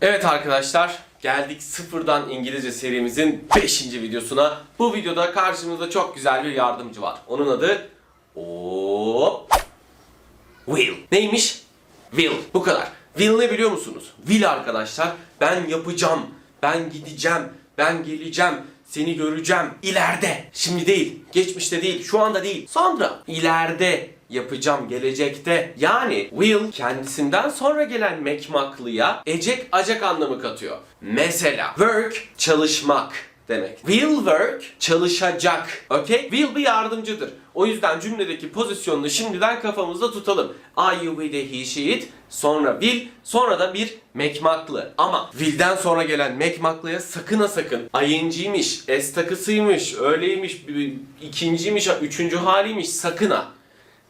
Evet arkadaşlar geldik sıfırdan İngilizce serimizin 5. videosuna. Bu videoda karşımızda çok güzel bir yardımcı var. Onun adı Hop. Will. Neymiş? Will. Bu kadar. Will ne biliyor musunuz? Will arkadaşlar ben yapacağım, ben gideceğim, ben geleceğim, seni göreceğim. İleride. Şimdi değil, geçmişte değil, şu anda değil. Sonra. İleride yapacağım gelecekte. Yani will kendisinden sonra gelen mekmaklıya ecek acak anlamı katıyor. Mesela work çalışmak demek. Will work çalışacak. Okay? Will bir yardımcıdır. O yüzden cümledeki pozisyonunu şimdiden kafamızda tutalım. I, you, we, they, he, she, it. Sonra will, sonra da bir mekmaklı. Ama will'den sonra gelen mekmaklıya sakın ha sakın ing'ymiş, s takısıymış, öyleymiş, ikinciymiş, üçüncü haliymiş sakın ha.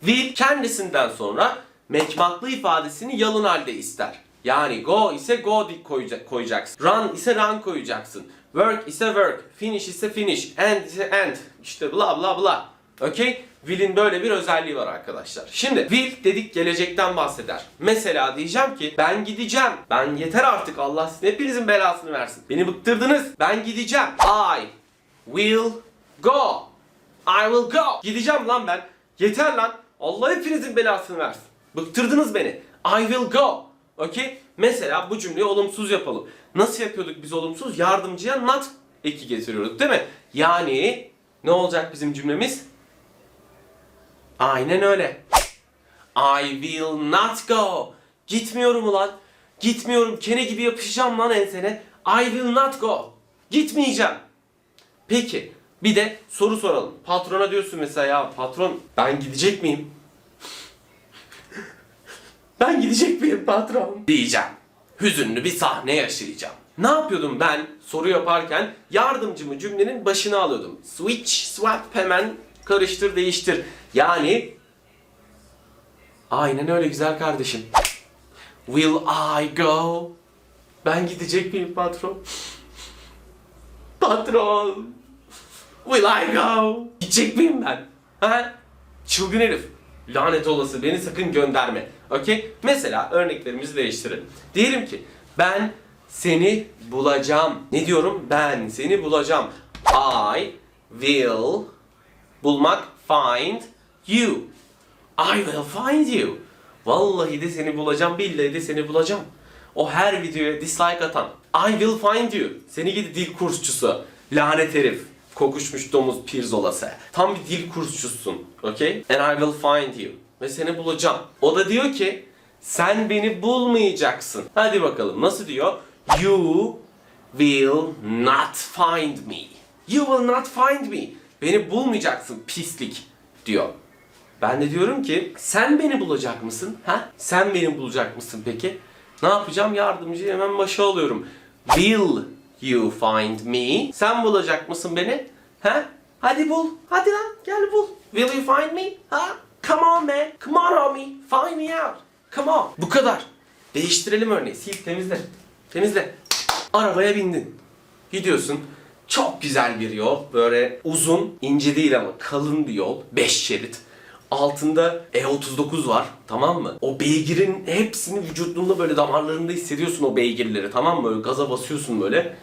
Will kendisinden sonra mekmaklı ifadesini yalın halde ister. Yani go ise go koyacak, koyacaksın. Run ise run koyacaksın. Work ise work. Finish ise finish. End ise end. İşte bla bla bla. Okay? Will'in böyle bir özelliği var arkadaşlar. Şimdi will dedik gelecekten bahseder. Mesela diyeceğim ki ben gideceğim. Ben yeter artık Allah sizin hepinizin belasını versin. Beni bıktırdınız. Ben gideceğim. I will go. I will go. Gideceğim lan ben. Yeter lan. Allah hepinizin belasını versin. Bıktırdınız beni. I will go. Okay? Mesela bu cümleyi olumsuz yapalım. Nasıl yapıyorduk biz olumsuz? Yardımcıya not eki getiriyorduk değil mi? Yani ne olacak bizim cümlemiz? Aynen öyle. I will not go. Gitmiyorum ulan. Gitmiyorum. Kene gibi yapışacağım lan ensene. I will not go. Gitmeyeceğim. Peki bir de soru soralım. Patrona diyorsun mesela ya patron ben gidecek miyim? Ben gidecek miyim patron? Diyeceğim. Hüzünlü bir sahne yaşayacağım. Ne yapıyordum ben soru yaparken yardımcımı cümlenin başına alıyordum. Switch, swap hemen karıştır değiştir. Yani aynen öyle güzel kardeşim. Will I go? Ben gidecek miyim patron? Patron. Will I go? Gidecek miyim ben? Ha? Çılgın herif. Lanet olası beni sakın gönderme. Okey? Mesela örneklerimizi değiştirelim. Diyelim ki ben seni bulacağım. Ne diyorum? Ben seni bulacağım. I will bulmak find you. I will find you. Vallahi de seni bulacağım, billahi de seni bulacağım. O her videoya dislike atan. I will find you. Seni gidi dil kursçusu. Lanet herif. Kokuşmuş domuz pirzolası. Tam bir dil kursçusun. Okay? And I will find you. Ve seni bulacağım. O da diyor ki sen beni bulmayacaksın. Hadi bakalım nasıl diyor? You will not find me. You will not find me. Beni bulmayacaksın pislik diyor. Ben de diyorum ki sen beni bulacak mısın? Ha? Sen beni bulacak mısın peki? Ne yapacağım? Yardımcı hemen başa alıyorum. Will you find me? Sen bulacak mısın beni? Ha? Hadi bul. Hadi lan gel bul. Will you find me? Ha? Come on man. Come on homie. Find me out. Come on. Bu kadar. Değiştirelim örneği. Sil temizle. Temizle. Arabaya bindin. Gidiyorsun. Çok güzel bir yol. Böyle uzun, ince değil ama kalın bir yol. 5 şerit. Altında E39 var tamam mı? O beygirin hepsini vücudunda böyle damarlarında hissediyorsun o beygirleri tamam mı? Böyle gaza basıyorsun böyle.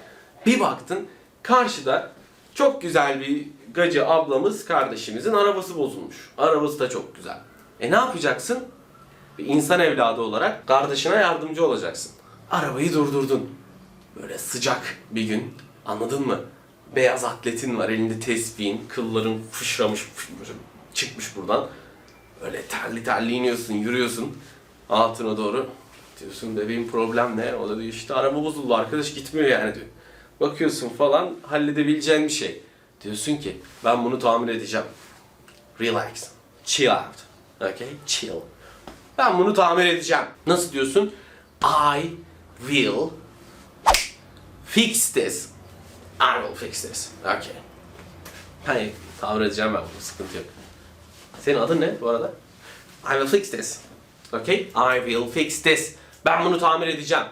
Bir baktın karşıda çok güzel bir gacı ablamız kardeşimizin arabası bozulmuş. Arabası da çok güzel. E ne yapacaksın? Bir insan evladı olarak kardeşine yardımcı olacaksın. Arabayı durdurdun. Böyle sıcak bir gün anladın mı? Beyaz atletin var elinde tespihin, kılların fışramış çıkmış buradan. Öyle terli terli iniyorsun, yürüyorsun altına doğru. Diyorsun bebeğim problem ne? O da diyor işte araba bozuldu arkadaş gitmiyor yani diyor. Bakıyorsun falan halledebileceğin bir şey. Diyorsun ki ben bunu tamir edeceğim. Relax. Chill out. Okay? Chill. Ben bunu tamir edeceğim. Nasıl diyorsun? I will fix this. I will fix this. Okay. Hani tamir edeceğim ben bunu. Sıkıntı yok. Senin adın ne bu arada? I will fix this. Okay? I will fix this. Ben bunu tamir edeceğim.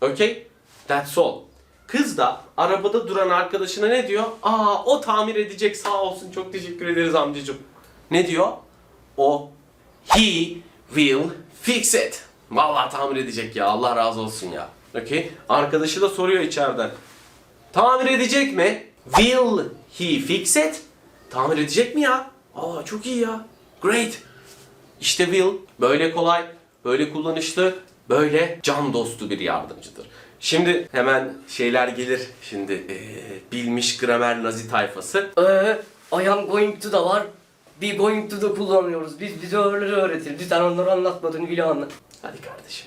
Okay? That's all. Kız da arabada duran arkadaşına ne diyor? Aa o tamir edecek sağ olsun çok teşekkür ederiz amcacığım. Ne diyor? O he will fix it. Vallahi tamir edecek ya. Allah razı olsun ya. Okey. Arkadaşı da soruyor içeriden. Tamir edecek mi? Will he fix it? Tamir edecek mi ya? Aa çok iyi ya. Great. İşte Will böyle kolay, böyle kullanışlı, böyle can dostu bir yardımcıdır. Şimdi hemen şeyler gelir. Şimdi eee, bilmiş gramer nazi tayfası. Ee, I am going to da var. Be going to da kullanıyoruz. Biz bize öyle öğretir. Sen onları anlatmadın bile anlat. Hadi kardeşim.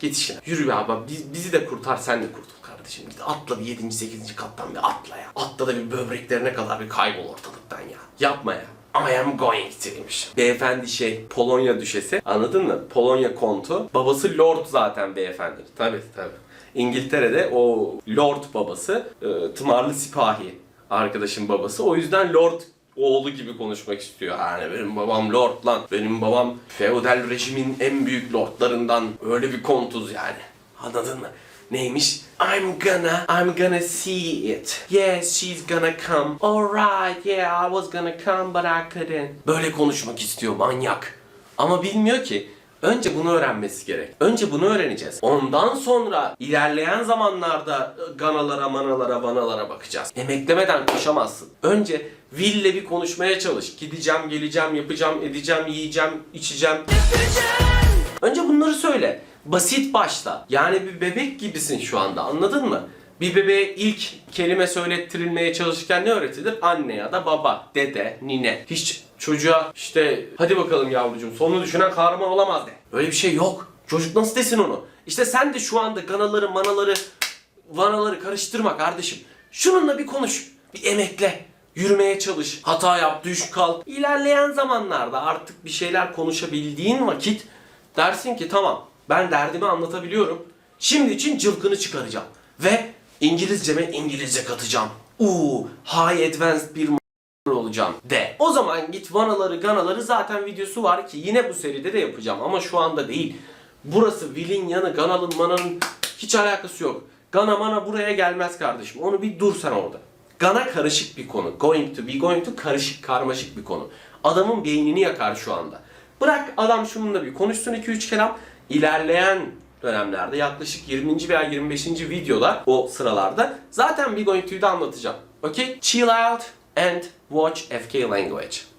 Git işine. Yürü be abi. Biz, bizi de kurtar sen de kurtul kardeşim. Git atla bir 7. 8. kattan bir atla ya. Atla da bir böbreklerine kadar bir kaybol ortalıktan ya. Yapma ya. I am going to'ymuş. Beyefendi şey Polonya düşesi anladın mı? Polonya kontu. Babası Lord zaten beyefendi. Tabii tabii. İngiltere'de o Lord babası e, tımarlı sipahi arkadaşın babası. O yüzden Lord oğlu gibi konuşmak istiyor. Yani benim babam lord lan. Benim babam feodal rejimin en büyük lordlarından. Öyle bir kontuz yani. Anladın mı? Neymiş? I'm gonna, I'm gonna see it. Yes, she's gonna come. Alright, yeah, I was gonna come but I couldn't. Böyle konuşmak istiyor manyak. Ama bilmiyor ki Önce bunu öğrenmesi gerek. Önce bunu öğreneceğiz. Ondan sonra ilerleyen zamanlarda e, ganalara, manalara, vanalara bakacağız. Emeklemeden koşamazsın. Önce Will'le bir konuşmaya çalış. Gideceğim, geleceğim, yapacağım, edeceğim, yiyeceğim, içeceğim. Önce bunları söyle. Basit başla. Yani bir bebek gibisin şu anda anladın mı? Bir bebeğe ilk kelime söylettirilmeye çalışırken ne öğretilir? Anne ya da baba, dede, nine. Hiç çocuğa işte hadi bakalım yavrucuğum sonunu düşünen kahraman olamaz de. Öyle bir şey yok. Çocuk nasıl desin onu? İşte sen de şu anda ganaları, manaları, vanaları karıştırma kardeşim. Şununla bir konuş. Bir emekle. Yürümeye çalış. Hata yap, düş, kalk. İlerleyen zamanlarda artık bir şeyler konuşabildiğin vakit dersin ki tamam ben derdimi anlatabiliyorum. Şimdi için cılkını çıkaracağım. Ve İngilizceme İngilizce katacağım. Uuu high advanced bir olacağım de. O zaman git vanaları ganaları zaten videosu var ki yine bu seride de yapacağım ama şu anda değil. Burası Will'in yanı Ganal'ın mananın hiç alakası yok. Gana mana buraya gelmez kardeşim. Onu bir dur sen orada. Gana karışık bir konu. Going to be going to karışık karmaşık bir konu. Adamın beynini yakar şu anda. Bırak adam şununla bir konuşsun 2-3 kelam. İlerleyen dönemlerde yaklaşık 20. veya 25. videoda o sıralarda zaten going to'yu da anlatacağım. Okay? Chill out and watch FK language.